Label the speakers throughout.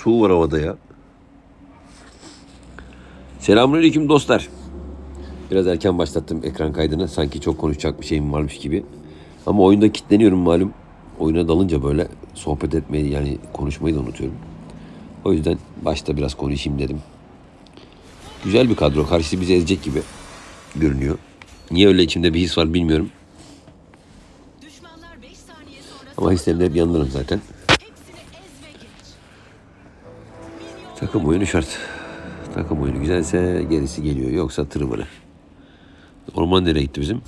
Speaker 1: Tuğ var havada ya. Selamünaleyküm dostlar. Biraz erken başlattım ekran kaydını. Sanki çok konuşacak bir şeyim varmış gibi. Ama oyunda kilitleniyorum malum. Oyuna dalınca böyle sohbet etmeyi yani konuşmayı da unutuyorum. O yüzden başta biraz konuşayım dedim. Güzel bir kadro. Karşısı bizi ezecek gibi görünüyor. Niye öyle içimde bir his var bilmiyorum.
Speaker 2: Düşmanlar 5 saniye sonra
Speaker 1: Ama hislerimde hep yanlarım zaten. Takım oyunu şart. Takım oyunu güzelse gerisi geliyor. Yoksa tırvırı. Orman nereye gitti bizim?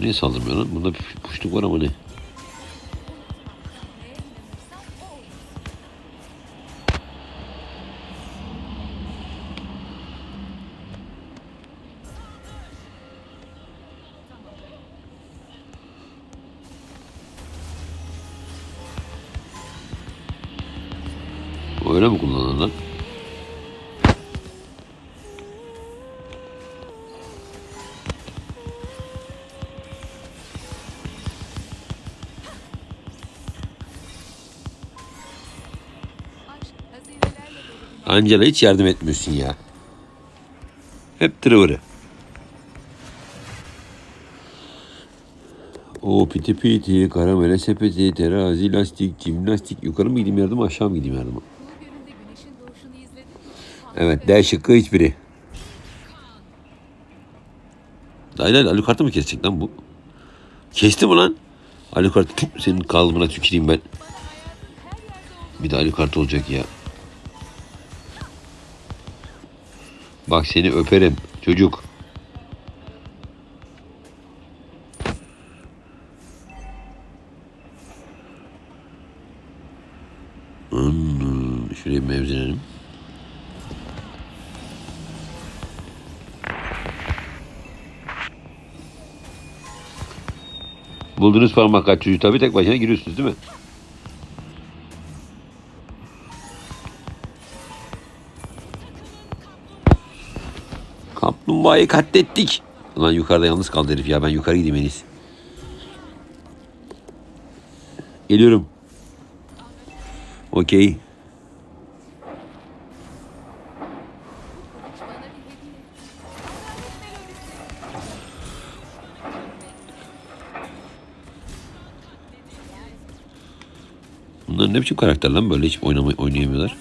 Speaker 1: Niye saldırmıyor lan? Bunda bir puşluk var ama ne? Öyle mi kullanılır Angela hiç yardım etmiyorsun ya. Hep tırıvırı. O piti piti, karamele sepeti, terazi, lastik, jimnastik. Yukarı mı gideyim yardıma aşağı mı gideyim yardıma? Evet D şıkkı hiçbiri. Dayla alukartı mı kesecek lan bu? Kesti mi lan? Tüp, senin kalıbına tüküreyim ben. Bir de alukartı olacak ya. Bak seni öperim çocuk. Buldunuz parmak kaç çocuğu tabii tek başına giriyorsunuz değil mi? Kaplumbağayı katlettik. Ulan yukarıda yalnız kaldı herif ya ben yukarı gideyim en iyisi. Geliyorum. Okey. Bunlar ne biçim karakter lan böyle hiç oynama, oynayamıyorlar.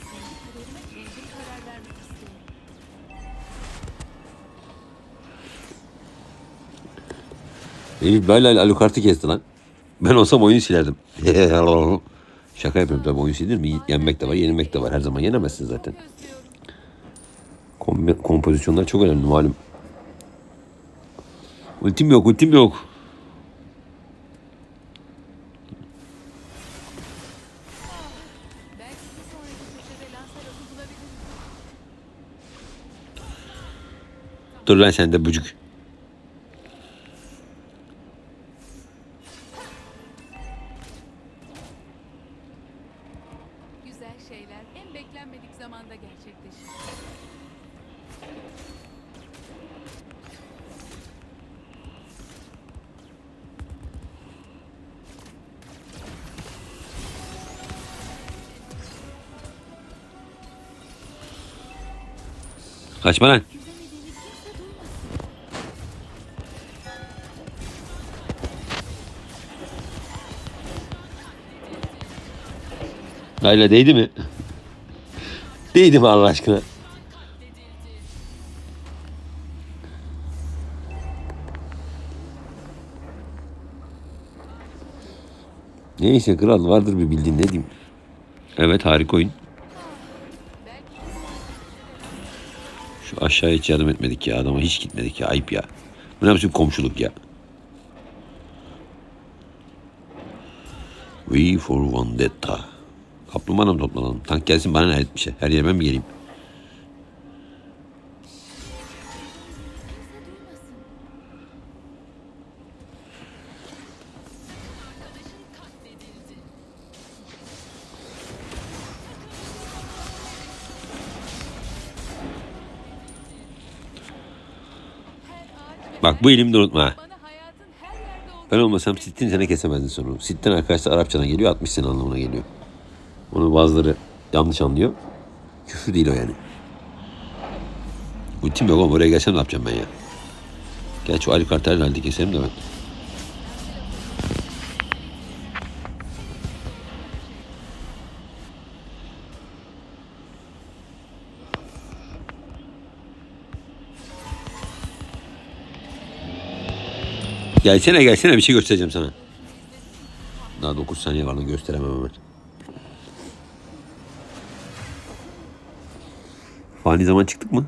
Speaker 1: Herif böyle alukartı kesti lan. Ben olsam oyun silerdim. Şaka yapıyorum tabii oyun silir mi? Yenmek de var, yenilmek de var. Her zaman yenemezsin zaten. Kom- kompozisyonlar çok önemli malum. Ultim yok, ultim yok. Dur lan sen de bucuk.
Speaker 2: Güzel şeyler en beklenmedik zamanda gerçekleşir.
Speaker 1: Kaçma lan. Layla değdi mi? Değdi mi Allah aşkına? Neyse kral vardır bir bildiğin ne diyeyim. Evet harika oyun. Şu aşağıya hiç yardım etmedik ya adama hiç gitmedik ya ayıp ya. Bu ne biçim komşuluk ya. We for Vendetta. Kaplumbağana mı toplanalım? Tank gelsin bana ne bir şey. Her yere ben mi geleyim? Bak bu
Speaker 2: elimi de unutma.
Speaker 1: Ben olmasam sittin sene kesemezdin sorunu. Sitten arkadaşlar Arapçadan geliyor 60 sene anlamına geliyor. Onu bazıları yanlış anlıyor. Küfür değil o yani. Ultim yok oğlum oraya gelsem ne yapacağım ben ya. Gerçi o Ali Kartal'in halde keserim de ben. Gelsene gelsene bir şey göstereceğim sana. Daha 9 saniye var lan gösteremem hemen. Fani zaman çıktık mı?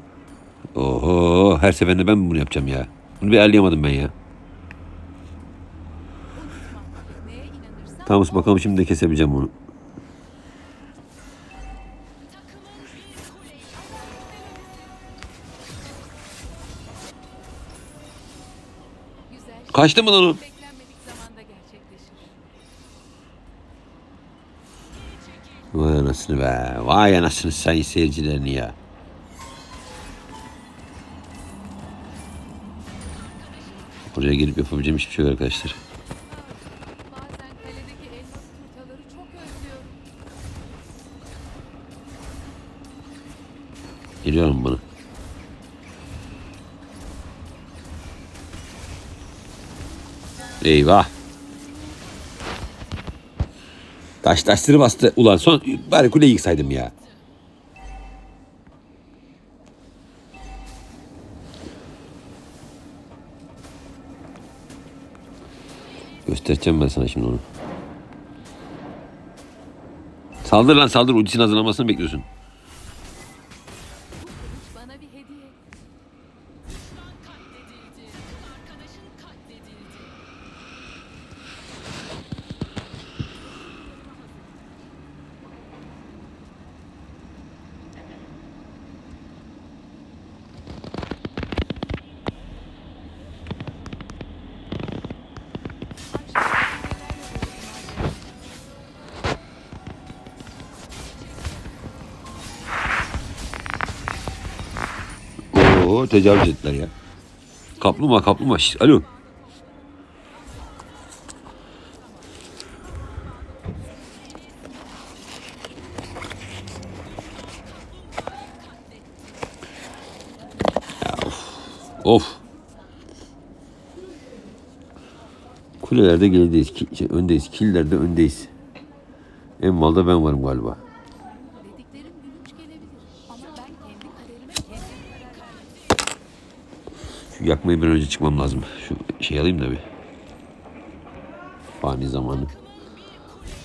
Speaker 1: Oho her seferinde ben mi bunu yapacağım ya? Bunu bir ayarlayamadım ben ya. Tamam bakalım şimdi de kesebileceğim bunu. Kaçtı mı lan o? Vay anasını be. Vay anasını sayın seyircilerini ya. Buraya gelip yapabileceğim hiçbir şey yok arkadaşlar. Geliyorum bana. Eyvah. Taş taşları bastı. Ulan son bari kuleyi yıksaydım ya. Göstereceğim ben sana şimdi onu. Saldır lan saldır. Ultisinin hazırlanmasını bekliyorsun. Oo tecavüz ettiler ya. Kaplumbağa kaplumbağa. Şişt, alo. Of. Kulelerde gerideyiz. Ki, şey, öndeyiz. Killerde öndeyiz. En malda ben varım galiba. Yakmayı bir önce çıkmam lazım. Şu şey alayım da bir. Fani zamanı.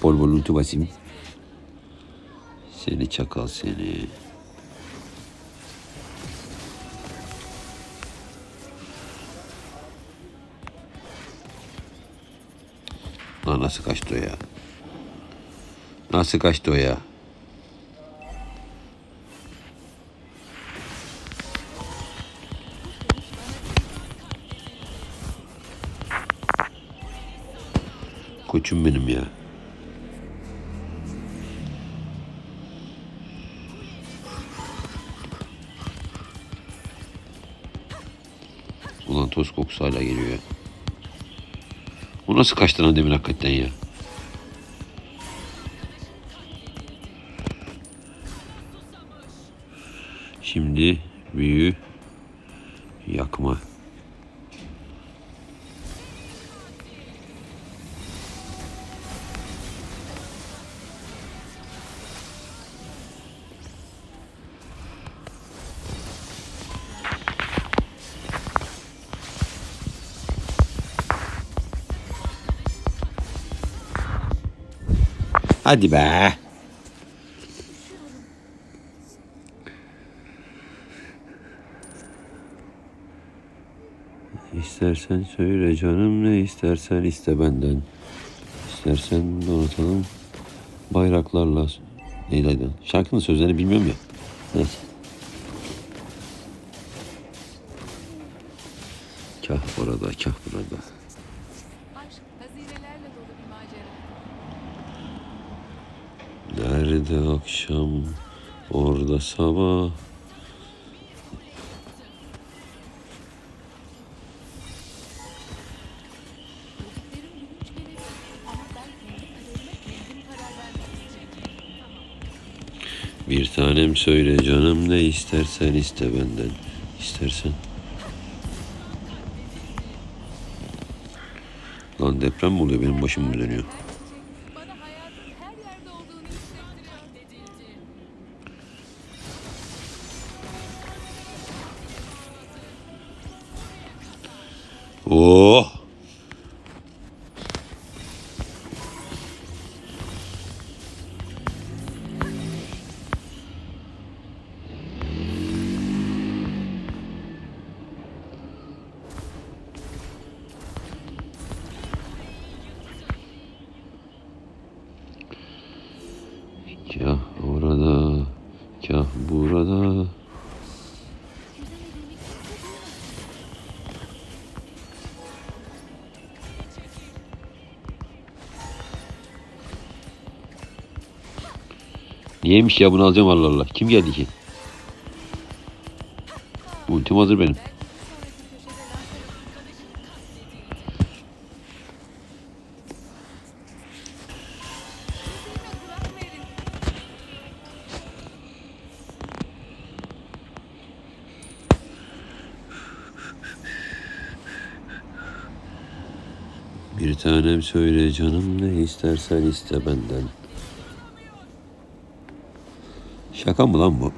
Speaker 1: Bol bol ulti basayım. Seni çakal seni. Lan nasıl kaçtı o ya? Nasıl kaçtı o ya? Koçum benim ya. Ulan toz kokusu hala geliyor ya. O nasıl kaçtı lan demin hakikaten ya? Şimdi büyü yakma. Hadi be. İstersen söyle canım ne istersen iste benden. İstersen donatalım bayraklarla. Neydi? Şarkının sözlerini bilmiyorum ya. Neyse. Kah burada, kah burada. Nerede akşam, orada sabah. Bir tanem söyle canım ne istersen iste benden. İstersen. Lan deprem mi oluyor benim başım mı dönüyor? Oh! Niyeymiş ya bunu alacağım Allah Allah. Kim geldi ki? Ultim hazır benim.
Speaker 2: Bir
Speaker 1: tanem söyle canım ne istersen iste benden. Şaka mı lan bu?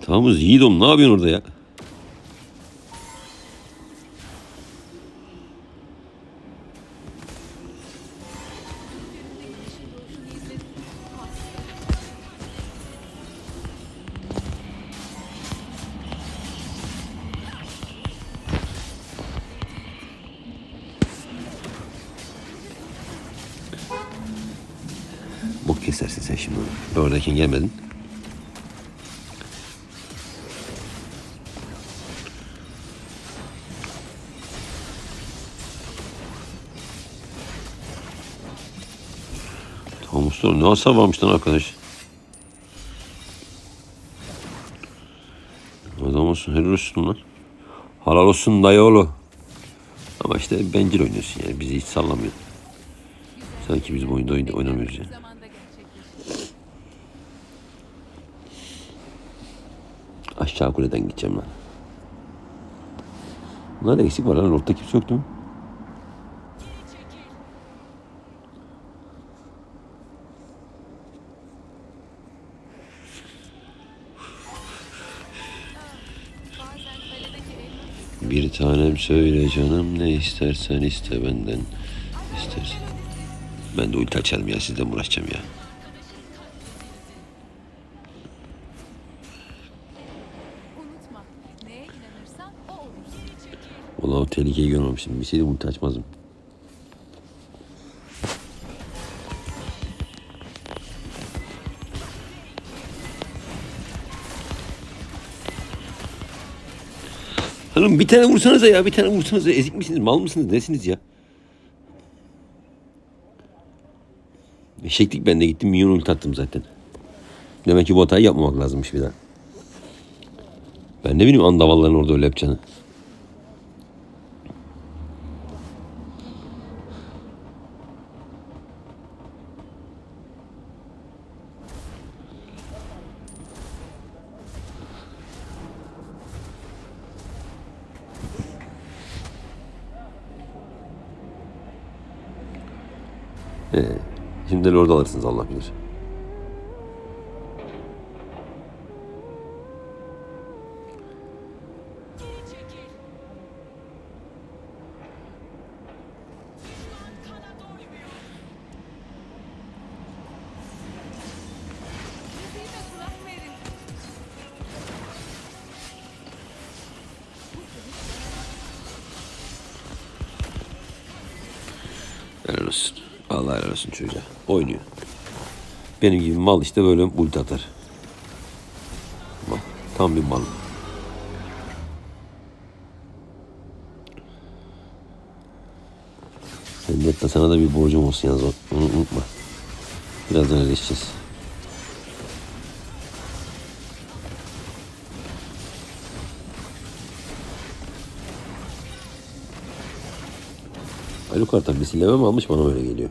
Speaker 1: Tamamız Yiğitom ne yapıyorsun orada ya? Kesersin sen şimdi. Oradayken gelmedin. Thomas Doll ne lan arkadaş. Adam olsun helal olsun lan. Halal olsun dayıoğlu. Ama işte bencil oynuyorsun yani bizi hiç sallamıyor. Sanki biz bu oyunda oyn- oynamıyoruz yani.
Speaker 2: Zamanda gerçekleşti.
Speaker 1: Aşağı kuleden gideceğim lan. Bunlar eksik var lan. Lord'da kimse yoktu mu? Bir tanem söyle canım ne istersen iste benden. İstersen. Ben de ulti açarım ya sizden uğraşacağım ya. Ulan o tehlikeyi görmemiştim. Bir şeydi ulti açmazdım. Hanım bir tane vursanıza ya bir tane vursanıza ezik misiniz mal mısınız nesiniz ya? Eşeklik ben de gittim minyon ulti attım zaten. Demek ki bu hatayı yapmamak lazımmış bir daha. Ben ne bileyim andavalların orada öyle yapacağını. De orada alırsınız Allah bilir. Allah helal çocuğa. Oynuyor. Benim gibi mal işte böyle ulti atar. Tam bir mal. Elbette sana da bir borcum olsun yalnız onu unutma. Birazdan ödeşeceğiz. Alucard'dan misilleme mi almış bana öyle geliyor.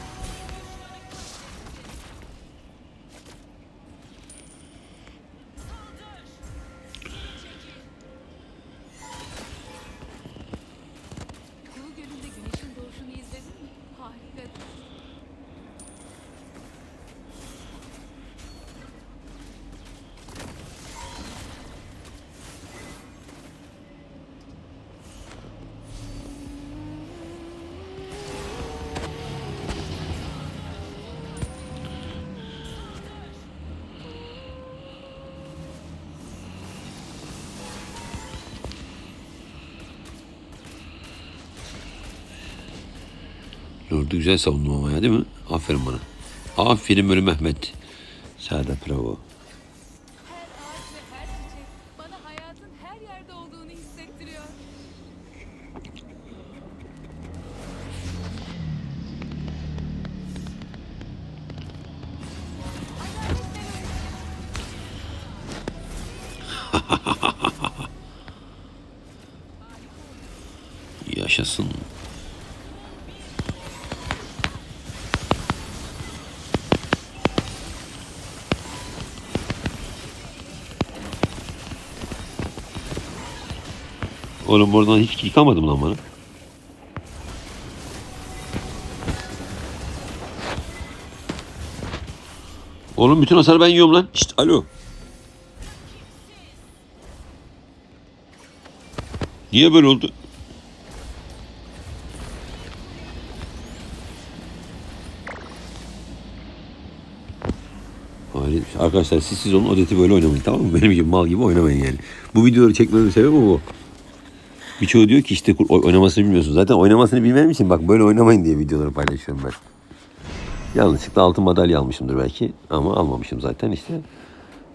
Speaker 1: Lord'u güzel savundum ama ya değil mi? Aferin bana. Aferin böyle Mehmet. Saadet bravo.
Speaker 2: Her
Speaker 1: Oğlum oradan hiç yıkamadım lan bana. Oğlum bütün hasarı ben yiyorum lan. Şşt alo. Niye böyle oldu? Hayır. Arkadaşlar siz siz onun odeti böyle oynamayın tamam mı? Benim gibi mal gibi oynamayın yani. Bu videoları çekmemin sebebi bu. Birçoğu diyor ki işte oynamasını bilmiyorsun. Zaten oynamasını bilmem için bak böyle oynamayın diye videoları paylaşıyorum ben. Yanlışlıkla altın madalya almışımdır belki ama almamışım zaten işte.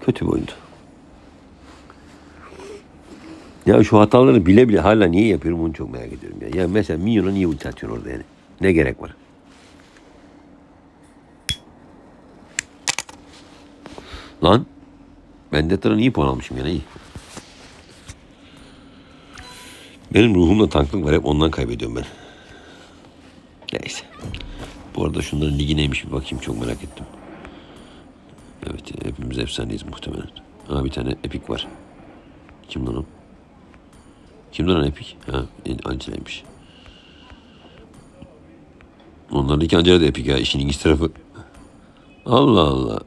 Speaker 1: Kötü bir oyundu. Ya şu hataları bile bile hala niye yapıyorum onu çok merak ediyorum ya. Ya mesela Minyon'a niye ulti atıyorsun orada yani? Ne gerek var? Lan ben Detra'dan iyi puan almışım yani iyi. Benim ruhumda tanklık var hep ondan kaybediyorum ben. Neyse. Bu arada şunların ligi neymiş bir bakayım çok merak ettim. Evet hepimiz efsaneyiz muhtemelen. Ha bir tane epik var. Kim lan o? Kim lan epik? Ha Angela'ymış. Onların iki Angela da epik ya işin ilginç tarafı. Allah Allah.